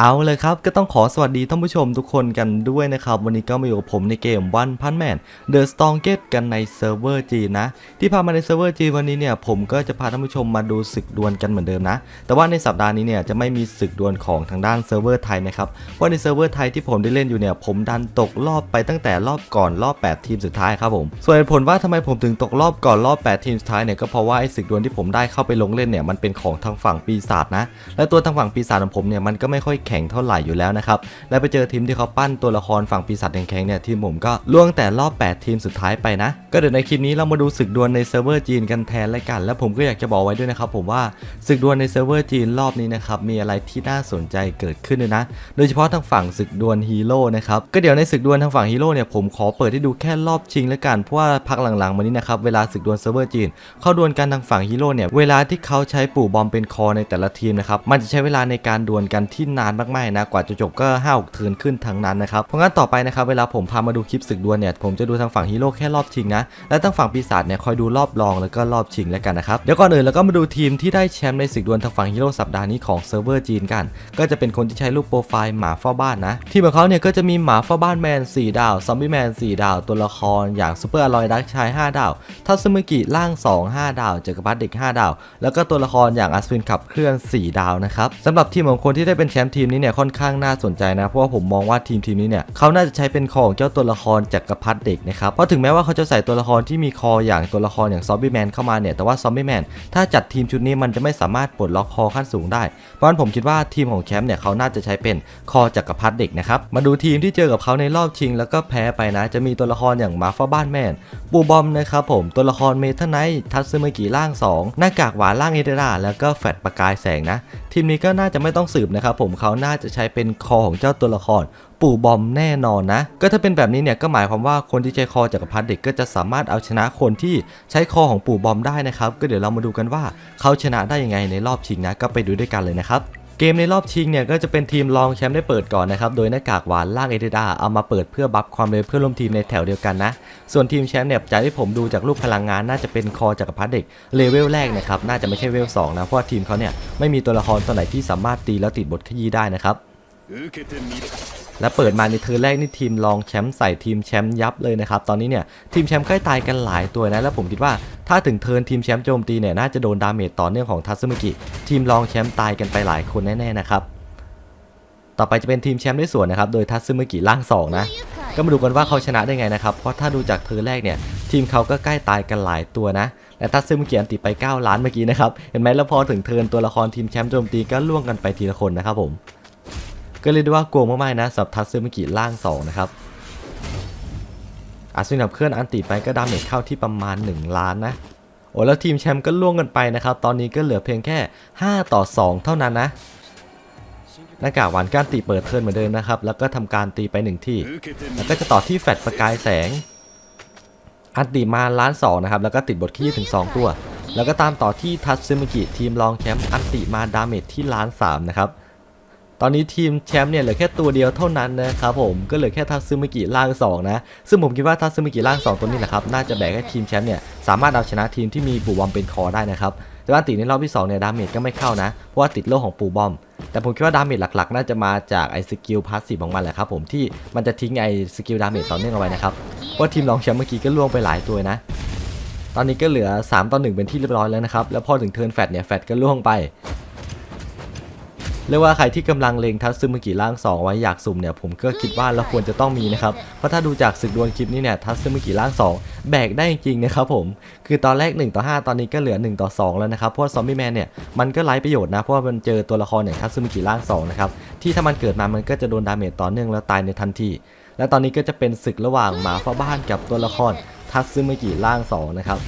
เอาเลยครับ ก็ต้องขอสวัสดีท่านผู้ชมทุกคนกันด้วยนะครับ วันนี้ก็มาอยู่กับผมในเกม One Punch Man The Strongest กันในเซิร์ฟเวอร์จีนะ ที่พามาในเซิร์ฟเวอร์จีวันนี้เนี่ย ผมก็จะพาท่านผู้ชมมาดูศึกดวลกันเหมือนเดิมนะ แต่ว่าในสัปดาห์นี้เนี่ย จะไม่มีศึกดวลของทางด้านเซิร์ฟเวอร์ไทยนะครับเพราะในเซิร์ฟเวอร์ไทยที่ผมได้เล่นอยู่เนี่ย ผมดันตกรอบไปตั้งแต่รอบก่อนรอบ 8 ทีมสุดท้ายครับผม ส่วนเหตุผลว่าทำไมผมถึงตกรอบก่อนรอบ 8 ทีมสุดท้ายเนี่ยก็เพราะว่าไอ้ศึกดวลที่ผมได้เข้าไปลงเล่นเนี่ยมันเป็นของทางฝั่งปีศาจนะและตัวทางฝั่งปีศาจของผมเนี่ยมันก็ไม่ค่อยแข็งเท่าไหร่อยู่แล้วนะครับ และไปเจอทีมที่เขาปั้นตัวละครฝั่งปีศาจแข็งๆเนี่ยทีมผมก็ล่วงแต่รอบ 8 ทีมสุดท้ายไปนะ ก็เดี๋ยวในคลิปนี้เรามาดูศึกดวลในเซิร์ฟเวอร์จีนกันแทนและกัน และผมก็อยากจะบอกไว้ด้วยนะครับผมว่าศึกดวลในเซิร์ฟเวอร์จีนรอบนี้นะครับมีอะไรที่น่าสนใจเกิดขึ้นเลยนะ โดยเฉพาะทางฝั่งศึกดวลฮีโร่นะครับก็เดี๋ยวในศึกดวลทางฝั่งฮีโร่เนี่ยผมขอเปิดให้ดูแค่รอบชิงแล้วกันเพราะว่าพักหลังๆมานี้นะครับเวลาศึกดวลเซิร์ฟเวอร์จีนเข้าดวลกันทางฝั่งฮีโร่เนี่ยเวลาที่เขาใช้ปู่บอมเป็นคอในแต่ละทีมนะครับมันจะใช้เวลาในการดวลกันที่นานมากๆนะกว่าจะจบก็5 6เทิร์นขึ้นทั้งนั้นนะครับเพราะงั้นต่อไปนะครับเวลาผมพามาดูคลิปศึกดวลเนี่ยผมจะดูทางฝั่งฮีโร่แค่รอบชิงนะและทางฝั่งปีศาจเนี่ยคอยดูรอบรองแล้วก็รอบชิงแล้วกันนะครับเดี๋ยวก่อนอื่นแล้วก็มาดูทีมที่ได้แชมป์ในศึกดวลทางฝั่งฮีโร่สัปดาห์นี้ของเซิร์ฟเวอร์จีนกัน ก็จะเป็นคนที่ใช้รูปโปรไฟล์หมาเฝ้าบ้านนะทีมของเขาเนี่ยก็จะมีหมาเฝ้าบ้านแมน 4 ดาวซอมบี้แมน 4 ดาว ตัวละครอย่างซูเปอร์อลอยดักชาย 5 ดาวทัตสึมิกิล่าง 2 5 ดาวจักรพรรดิเด็ก 5 ดาว แล้วก็ตัวละครอย่างอัศวินขับเคลื่อน 4 ดาวนะครับสำหรับทีมของคนที่ได้เป็นแชมป์ทีมนี้เนี่ยค่อนข้างน่าสนใจนะเพราะว่าผมมองว่าทีมทีมนี้เนี่ยเขาน่าจะใช้เป็นคอของเจ้าตัวละครจักรพรรดิเด็กนะครับเพราะถึงแม้ว่าเขาจะใส่ตัวละครที่มีคออย่างตัวละครอย่างซอมบี้แมนเข้ามาเนี่ยแต่ว่าซอมบี้แมนถ้าจัดทีมชุดนี้มันจะไม่สามารถปลดล็อกคอขั้นสูงได้ เพราะฉะนั้นผมคิดว่าทีมของแชมป์เนี่ยเขาน่าจะใช้เป็นคอจักรพรรดิเด็กนะครับมาดูทีมที่เจอกับเขาในรอบชิง แล้วก็แพ้ไปนะ จะมีตัวละครอย่างมาฟ้าบ้านแมนปูบอมนะครับผมตัวละครเมทัลไนท์ทัตซึมิกิร่าง 2 หน้ากากหวานร่างเอเดราแล้วก็แฟดประกายแสงนะ ทีมนี้ก็น่าจะไม่ต้องสืบนะครับผมเขาน่าจะใช้เป็นคอของเจ้าตัวละครปู่บอมแน่นอนนะ ก็ถ้าเป็นแบบนี้เนี่ยก็หมายความว่าคนที่ใช้คอจักรพรรดิเด็กก็จะสามารถเอาชนะคนที่ใช้คอของปู่บอมได้นะครับ ก็เดี๋ยวเรามาดูกันว่าเขาชนะได้ยังไงในรอบชิงนะ ก็ไปดูด้วยกันเลยนะครับ เกมในรอบชิงเนี่ยก็จะเป็นทีมรองแชมป์ได้เปิดก่อนนะครับ โดยหน้ากากหวานลากเอเดดาเอามาเปิดเพื่อบัฟความเร็วเพื่อร่วมทีมในแถวเดียวกันนะ ส่วนทีมแชมป์เนี่ยจากที่ผมดูจากรูปพลังงานน่าจะเป็นคอจักรพรรดิเลเวลแรกนะครับ น่าจะไม่ใช่เลเวลสองนะ เพราะทีมเขาเนี่ยไม่มีตัวละครตัวไหนที่สามารถตีแล้วติดบทขยี้ได้นะครับ และเปิดมาในเทอร์แรกนี่ทีมรองแชมป์ใส่ทีมแชมป์ยับเลยนะครับตอนนี้เนี่ยทีมแชมป์ใกล้ตายกันหลายตัวนะแล้วผมคิดว่าถ้าถึงเทิร์นทีมแชมป์โจมตีเนี่ยน่าจะโดนดาเมจต่อเนื่องของทัตสึมิกิทีมรองแชมป์ตายกันไปหลายคนแน่ๆนะครับต่อไปจะเป็นทีมแชมป์ได้ส่วนนะครับ โดยทัตสึมิกิร่างสองนะ ก็มาดูกันว่าเขาชนะได้ไงนะครับ เพราะถ้าดูจากเทิร์แรกเนี่ย ทีมเขาก็ใกล้ตายกันหลายตัวนะ และทัตซึมิกิอันติไป 9 ล้านเมื่อกี้นะครับ เห็นไหมแล้วพอถึงเทิร์นตัวละครทีมแชมป์โจมตีก็ล่วงกันไปทีละคนนะครับผม ก็เรียกได้ว่าโกงมากๆนะสำหรับทัตซึมิกิล่าง2นะครับอาร์นับเคลื่อนอันติไปก็ดาเมจเข้าที่ประมาณ 1 ล้านนะโอ้แล้วทีมแชมป์ก็ล่วงกันไปนะครับ ตอนนี้ก็เหลือเพียงแค่ 5 ต่อ 2 เท่านั้นนะหน้ากากหวานก้านตีเปิดเทิร์นเหมือนเดิมนะครับ แล้วก็ทำการตีไปหนึ่งที่ แล้วก็จะต่อที่แฟดประกายแสง อันตีมาล้านสองนะครับ แล้วก็ติดบทขี้ถึง 2 ตัว แล้วก็ตามต่อที่ทัตซึมิกิทีมรองแชมป์อันติมาดาเมจที่ล้านสามนะครับ ตอนนี้ทีมแชมป์เนี่ยเหลือแค่ตัวเดียวเท่านั้นนะครับผมก็เหลือแค่ทัตซึมิกิล่างสองนะซึ่งผมคิดว่าทัตซึมิกิล่างสองตัวนี้แหละครับน่าจะแบกให้ทีมแชมป์เนี่ยสามารถเอาชนะทีมที่มีปู่บอมเป็นคอได้นะครับแต่ว่าอันติในรอบที่สองเนี่ยดาเมจก็ไม่เข้านะเพราะว่าติดโล่ของปู่บอม แต่ผมคิดว่าดาเมจหลักๆ น่าจะมาจากไอ้สกิลพาสซีฟของมันแหละครับผมที่มันจะทิ้งไอ้สกิลดาเมจต่อเนื่องเอาไว้นะครับเพราทีมรองแชมป์เมื่อกี้ก็ล่วงไปหลายตัวนะตอนนี้ก็เหลือ 3 ต่อ 1 เป็นที่เรียบร้อยแล้วนะครับ แล้วพอถึงเทิร์นแฟตเนี่ย แฟตก็ล่วงไป เรียกว่าใครที่กำลังเลงทัตซึมิกิร่าง2ไว้อยากสุ่มเนี่ยผมก็คิดว่าเราควรจะต้องมีนะครับเพราะถ้าดูจากศึกดวลคลิปนี้เนี่ยทัตซึมิกิร่าง2แบกได้จริงๆนะครับผมคือตอนแรก1ต่อ5ตอนนี้ก็เหลือ1ต่อ2แล้วนะครับเพราะซอมบี้แมนเนี่ยมันก็ไร้ประโยชน์นะเพราะว่ามันเจอตัวละครอย่างทัตซึมิกิร่าง2นะครับที่ถ้ามันเกิดมามันก็จะโดนดาเมจต่อเนื่องแล้วตายในทันทีและตอนนี้ก็จะเป็นศึกระหว่างหมาเฝ้าบ้านกับตัวละครทัตซึมิกิร่าง2นะครับ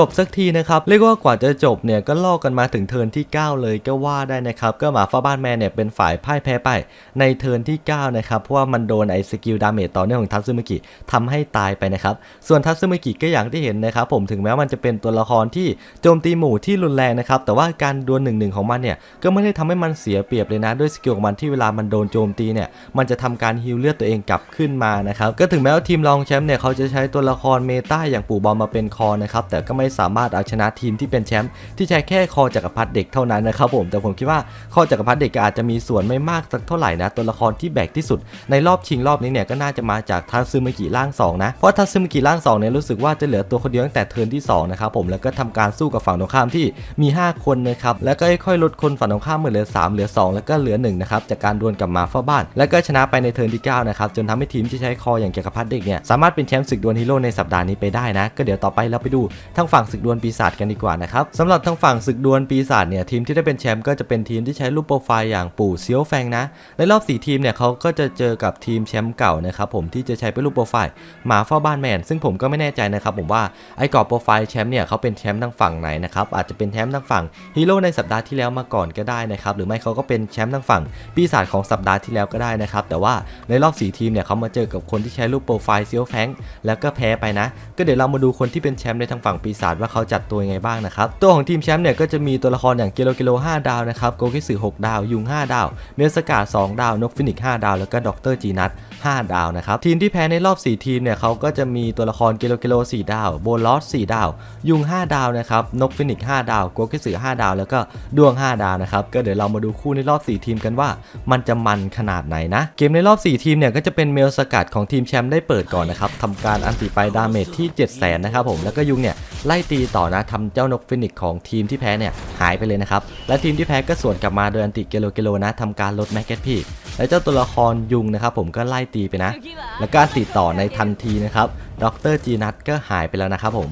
จบสักทีนะครับ เรียกว่ากว่าจะจบเนี่ยก็ลอกกันมาถึงเทินที่ 9 เลยก็ว่าได้นะครับ ก็หมาฟ้าบ้านแมนเนี่ยเป็นฝ่ายพ่ายแพ้ไปในเทินที่ 9 นะครับ เพราะว่ามันโดนไอ้สกิลดาเมจต่อเนื่องของทัตสึมิกิทำให้ตายไปนะครับ ส่วนทัตสึมิกิก็อย่างที่เห็นนะครับ ผมถึงแม้มันจะเป็นตัวละครที่โจมตีหมู่ที่รุนแรงนะครับ แต่ว่าการดวลหนึ่งหนึ่งของมันเนี่ยก็ไม่ได้ทำให้มันเสียเปรียบเลยนะด้วยสกิลของมันที่เวลามันโดนโจมตีเนี่ยมันจะทำการฮิลเลือดตัวเองกลับขึ้นมานะครับก็ถึงแม้ว่าทีมรองแชมป์เนี่ยเขาจะใช้ตัวละครเมตาอย่างปู่บอมมาเป็นคอนะครับแต่ก็ไม่สามารถเอาชนะทีมที่เป็นแชมป์ที่ใช้แค่คอจักรพรรดิเด็กเท่านั้นนะครับผมแต่ผมคิดว่าคอจักรพรรดิเด็กอาจจะมีส่วนไม่มากสักเท่าไหร่นะตัวละครที่แบกที่สุด ในรอบชิงรอบนี้เนี่ยก็น่าจะมาจากทัซึมิกิร่าง2นะเพราะทัซึมิกิร่าง2เนี่ยรู้สึกว่าจะเหลือตัวคนเดียวตั้งแต่เทิร์นที่2นะครับผมแล้วก็ทำการสู้กับฝั่งตรงข้ามที่มี 5 คนนะครับแล้วก็ค่อยๆลดคนฝั่งตรงข้ามเหลือ 3 เหลือ 2 แล้วก็เหลือ1นะครับจากการดวลกับมาฟ้าบ้าน แล้วก็ชนะไปในเทิร์นที่9นะครับจนทำให้ทีมที่ใช้คออย่างจักรพรรดิเด็กเนี่ยสามารถเป็นแชมป์ศึกดวลฮีโร่ในสัปดาห์นี้ไปได้นะก็เดี๋ยวต่อไปเราไปดูทางฝั่งศึกดวลปีศาจกันดีกว่านะครับสำหรับทางฝั่งศึกดวลปีศาจเนี่ยทีมที่ได้เป็นแชมป์ก็จะเป็นทีมที่ใช้รูปโปรไฟล์อย่างปู่เซียวแฟงนะในรอบ4ทีมเนี่ยเขาก็จะเจอกับทีมแชมป์เก่านะครับผมที่จะใช้เป็นรูปโปรไฟล์หมาเฝ้าบ้านแมน ซึ่งผมก็ไม่แน่ใจนะครับผมว่าไอ้กรอบโปรไฟล์แชมป์เนี่ยเขาเป็นแชมป์ทางฝั่งไหนนะครับอาจจะเป็นแชมป์ทางฝั่งฮีโร่ในสัปดาห์ที่แล้วมาก่อนก็ได้นะครับหรือไม่เขาก็เป็นแชมป์ทางฝั่งปีศาจของสัปดาห์ที่แล้วก็ได้นะครับแต่ว่าในรอบ4ทีมเนี่ยเขามาเจอกับคนที่ใช้รูปโปรไฟล์เซียวแฟงแล้วก็แพ้ไปนะ ก็เดี๋ยวเรามาดูคนที่เป็นแชมป์ในทางฝั่งปีศาจว่าเขาจัดตัวยังไงบ้างนะครับตัวของทีมแชมป์เนี่ยก็จะมีตัวละครอย่างเกโลเกโล5ดาวนะครับโกคิสึ6ดาวยุง 5 ดาว เมลสกา2ดาวนกฟินิก5ดาว แล้วก็ด็อกเตอร์จีนัท5ดาวนะครับทีมที่แพ้ในรอบ 4 ทีมเนี่ยเขาก็จะมีตัวละครเกโลเกโล4ดาวโบลอส4ดาว ยุง 5 ดาวนะครับนกฟินิก5ดาวโกคิสึ5ดาว แล้วก็ดวง 5 ดาวนะครับก็เดี๋ยวเรามาดูคู่ในรอบ 4 ทีมกันว่า มันจะมันขนาดไหนนะเกมในรอบ 4 ทีมเนี่ยก็จะเป็นเมลสกัดของทีมแชมป์ได้เปิดก่อนนะครับทำการอันติไปดาเมจที่7 0 0 0 0นะครับผมแล้วก็ยุงเนี่ยไล่ตีต่อนะทำเจ้านกฟินิกของทีมที่แพ้เนี่ยหายไปเลยนะครับ และทีมที่แพ้ก็สวนกลับมาโดยอันติเกโลเกโลนะทำการลดแมกเก็ตพี่และเจ้าตัวละครยุงนะครับผมก็ไล่ตีไปนะ แล้วก็อันติต่อในทันทีนะครับด็อกเตอร์จีนัทก็หายไปแล้วนะครับผม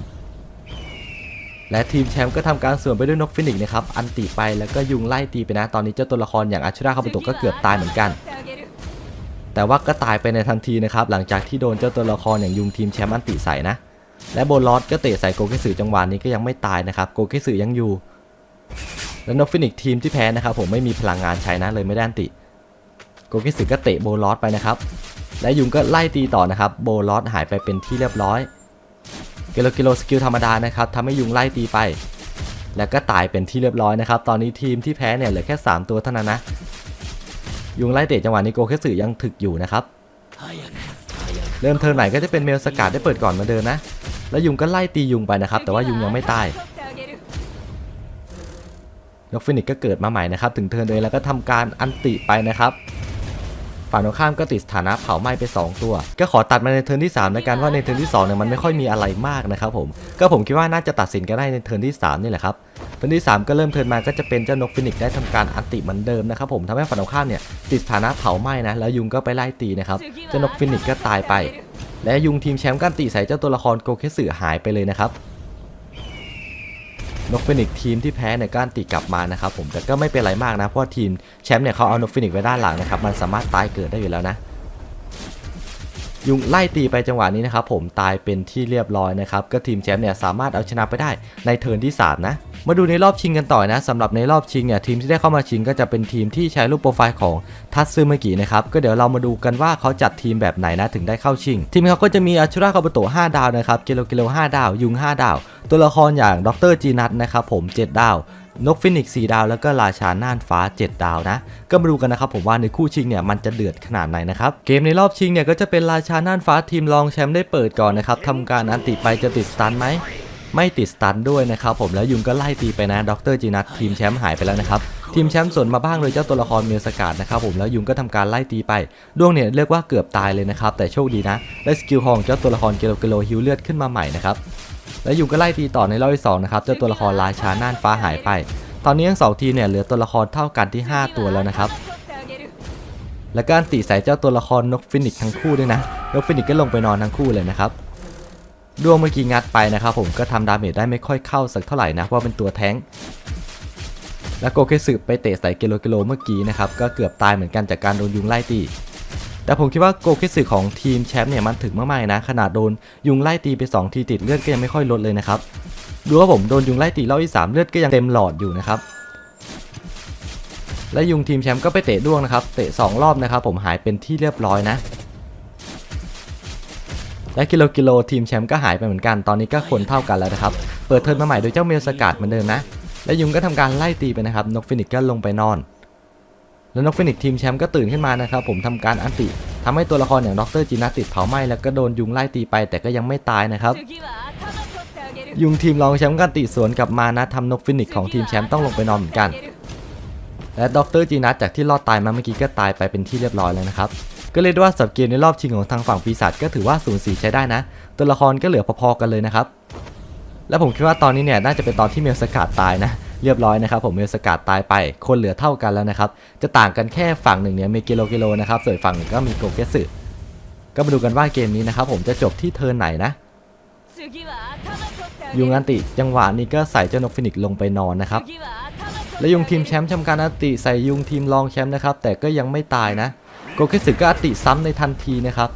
และทีมแชมป์ก็ทำการสวนไปด้วยนกฟินิกนะครับอันติไปแล้วก็ยุงไล่ตีไปนะ ตอนนี้เจ้าตัวละครอย่างอาชุราคาบุโตะก็เกือบตายเหมือนกัน แต่ว่าก็ตายไปในทันทีนะครับหลังจากที่โดนเจ้าตัวละครอย่างยุงทีมแชมป์อันติใส่นะ และโบลอสก็เตะใส่โกเกสึจังหวะนี้ก็ยังไม่ตายนะครับโกเกสึยังอยู่ และนกฟินิกทีมที่แพ้นะครับผมไม่มีพลังงานใช้นะเลยไม่ได้อันติโกเกสึก็เตะโบลอสไปนะครับและยุงก็ไล่ตีต่อนะครับโบลอสหายไปเป็นที่เรียบร้อยกิโลกิโลสกิลธรรมดานะครับทำให้ยุงไล่ตีไป แล้วก็ตายเป็นที่เรียบร้อยนะครับ ตอนนี้ทีมที่แพ้เนี่ยเหลือแค่ 3 ตัวเท่านั้นนะ ยุงไล่เตะจังหวะนี้โกเคสึยังถึกอยู่นะครับ เริ่มเทิร์นใหม่ก็จะเป็นเมลสกัดได้เปิดก่อนมาเดิมนะ แล้วยุงก็ไล่ตียุงไปนะครับ แต่ว่ายุงยังไม่ตายนกฟินิกซ์ก็เกิดมาใหม่นะครับ ถึงเทิร์นเลยแล้วก็ทำการอันติไปนะครับฝั่งตรงข้ามก็ติดสถานะเผาไหม้ไป 2 ตัว ก็ขอตัดมาในเทิร์นที่3ในการว่าในเทิร์นที่2เนี่ยมันไม่ค่อยมีอะไรมากนะครับผมก็ผมคิดว่าน่าจะตัดสินกันได้ในเทิร์นที่3นี่แหละครับเทิร์นที่ 3 ก็เริ่มเทิร์นมาก็จะเป็นเจ้านกฟินิกซ์ได้ทำการอันติเหมือนเดิมนะครับผมทำให้ฝั่งตรงข้ามเนี่ยติดสถานะเผาไหม้นะแล้วยุงก็ไปไล่ตีนะครับเจ้านกฟินิกซ์ก็ตายไป และยุงทีมแชมป์ก็อันตีใส่เจ้าตัวละครโกเคสึหายไปเลยนะครับนกฟินิกทีมที่แพ้เนี่ยก็อันตีกลับมานะครับผมแต่ก็ไม่เป็นไรมากนะเพราะทีมแชมป์เนี่ยเขาเอานกฟินิกไว้ด้านหลังนะครับมันสามารถตายเกิดได้อยู่แล้วนะ ยุงไล่ตีไปจังหวะนี้นะครับผมตายเป็นที่เรียบร้อยนะครับก็ทีมแชมป์เนี่ยสามารถเอาชนะไปได้ในเทิร์นที่ 3 นะ มาดูในรอบชิงกันต่อนะสำหรับในรอบชิงเนี่ยทีมที่ได้เข้ามาชิงก็จะเป็นทีมที่ใช้รูปโปรไฟล์ของทัตซึเมกินะครับก็เดี๋ยวเรามาดูกันว่าเขาจัดทีมแบบไหนนะถึงได้เข้าชิง ทีมเขาก็จะมีอาชุระคาบุโตะ5ดาวนะครับกิโลกิโล5ดาว ยุง 5 ดาว ตัวละครอย่างดรจีนัทนะครับผม 7 ดาว นกฟินิกซ์4ดาวแล้วก็ราชาน่านฟ้า 7 ดาวนะ ก็มาดูกันนะครับผมว่าในคู่ชิงเนี่ยมันจะเดือดขนาดไหนนะครับ เกมในรอบชิงเนี่ยก็จะเป็นราชาน่านฟ้าทีมรองแชมป์ได้เปิดก่อนนะครับทำการอันติไปจะติดสตันไหมไม่ติดสตันด้วยนะครับผมแล้วยุงก็ไล่ตีไปนะดรจีนัททีมแชมป์หายไปแล้วนะครับทีมแชมป์ส่วนมาบ้างโดยเจ้าตัวละครเมียสกัดนะครับผมแล้วยุงก็ทำการไล่ตีไปดวงเนี่ยเรียกว่าเกือบตายเลยนะครับแต่โชคดีนะได้สกิลของเจ้าตัวละครเกโลเกโลฮิวเลือดขึ้นมาใหม่นะครับ แล้วยุงก็ไล่ตีต่อในรอบที่สองนะครับเจ้าตัวละครราชาน่านฟ้าหายไป ตอนนี้ทั้งสองทีเนี่ยเหลือตัวละครเท่ากันที่ 5 ตัวแล้วนะครับ และการตีใส่เจ้าตัวละครนกฟินิกทั้งคู่ด้วยนะ นกฟินิกก็ลงไปนอนทั้งคู่เลยนะครับดวงเมื่อกี้งัดไปนะครับผมก็ทำดาเมจได้ไม่ค่อยเข้าสักเท่าไหร่นะเพราะเป็นตัวแท้ง แล้วโกเคสึไปเตะใส่เกโลเกโลเมื่อกี้นะครับก็เกือบตายเหมือนกันจากการโดนยุงไล่ตี แต่ผมคิดว่าโกเคสึของทีมแชมป์เนี่ยมันถึงมากๆนะ ขนาดโดนยุงไล่ตีไป 2 ทีติดเลือดก็ยังไม่ค่อยลดเลยนะครับ ดูว่าผมโดนยุงไล่ตีรอบที่สามเลือดก็ยังเต็มหลอดอยู่นะครับ และยุงทีมแชมป์ก็ไปเตะด้วงนะครับ เตะ 2 รอบนะครับ ผมหายเป็นที่เรียบร้อยนะ และกิโลกิโลทีมแชมป์ก็หายไปเหมือนกัน ตอนนี้ก็คนเท่ากันแล้วนะครับ เปิดเทิร์นมาใหม่โดยเจ้าเมลสกัดเหมือนเดิมนะ และยุงก็ทำการไล่ตีไปนะครับ นกฟินิกก็ลงไปนอน แล้วนกฟินิกทีมแชมป์ก็ตื่นขึ้นมานะครับผมทำการอันติทำให้ตัวละครอย่างดรจินาติดเผาไหม้แล้วก็โดนยุงไล่ตีไปแต่ก็ยังไม่ตายนะครับยุงทีมรองแชมป์กันติสวนกลับมานะทำนกฟินิกของทีมแชมป์ต้องลงไปนอนเหมือนกัน และดรจีนัทจากที่รอดตายมาเมื่อกี้ก็ตายไปเป็นที่เรียบร้อยแล้วนะครับ ก็เลยว่าสับเกมในรอบชิงของทางฝั่งปีศาจก็ถือว่าสูญสีใช้ได้นะ ตัวละครก็เหลือพอๆกันเลยนะครับ และผมคิดว่าตอนนี้เนี่ยน่าจะเป็นตอนที่เมลสกัดตายนะ เรียบร้อยนะครับผมเมลสกาดตายไปคนเหลือเท่ากันแล้วนะครับจะต่างกันแค่ฝั่งหนึ่งเนี่ยมีกิโลกิโลนะครับส่วนฝั่งก็มีโกเกสึก็มาดูกันว่าเกมนี้นะครับผมจะจบที่เทอร์ไหนนะยุงอันติจังหวะนี้ก็ใส่เจ้านกฟินิกลงไปนอนนะครับและยุงทีมแชมป์ชมการอันติใส่ยุงทีมรองแชมป์นะครับแต่ก็ยังไม่ตายนะโกเกสึก็อันติซ้ำในทันทีนะครับ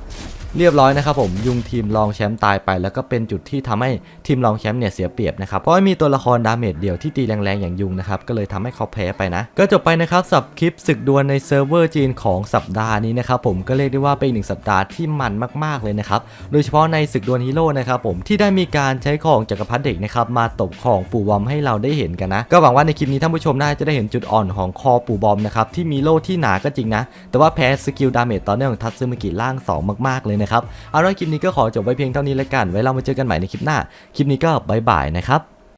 เรียบร้อยนะครับผมยุงทีมรองแชมป์ตายไป แล้วก็เป็นจุดที่ทำให้ทีมรองแชมป์เนี่ยเสียเปรียบนะครับเพราะว่มีตัวละครดาเมจเดียวที่ตีแรงๆอย่างยุงนะครับก็เลยทำให้เขาแพ้ไปนะ ก็จบไปนะครับสับคลิปศึกดวลในเซิร์ฟเวอร์จีนของสัปดาห์นี้นะครับผมก็เรียกได้ว่าเป็นหนึ่งสัปดาห์ที่มันมากๆเลยนะครับโดยเฉพาะในศึกดวลฮีโร่นะครับผมที่ได้มีการใช้ของจักรพรรดิเด็กนะครับมาตบของปู่บอมให้เราได้เห็นกันนะ ก็หวังว่าในคลิปนี้ท่านผู้ชมน่าจะได้เห็นจุดอ่อนของคอปู่บอมนะครับที่มีโล่ที่หนาก็จริงนะแต่ว่าแพ้สกิลดาเมจต่อเนื่องของทัตซึมิกิล่าง 2 มากๆเลยนะครับเอาละคลิปนี้ก็ขอจบไว้เพียงเท่านี้แล้วกันไว้เรามาเจอกันใหม่ในคลิปหน้าคลิปนี้ก็บายบายนะครับ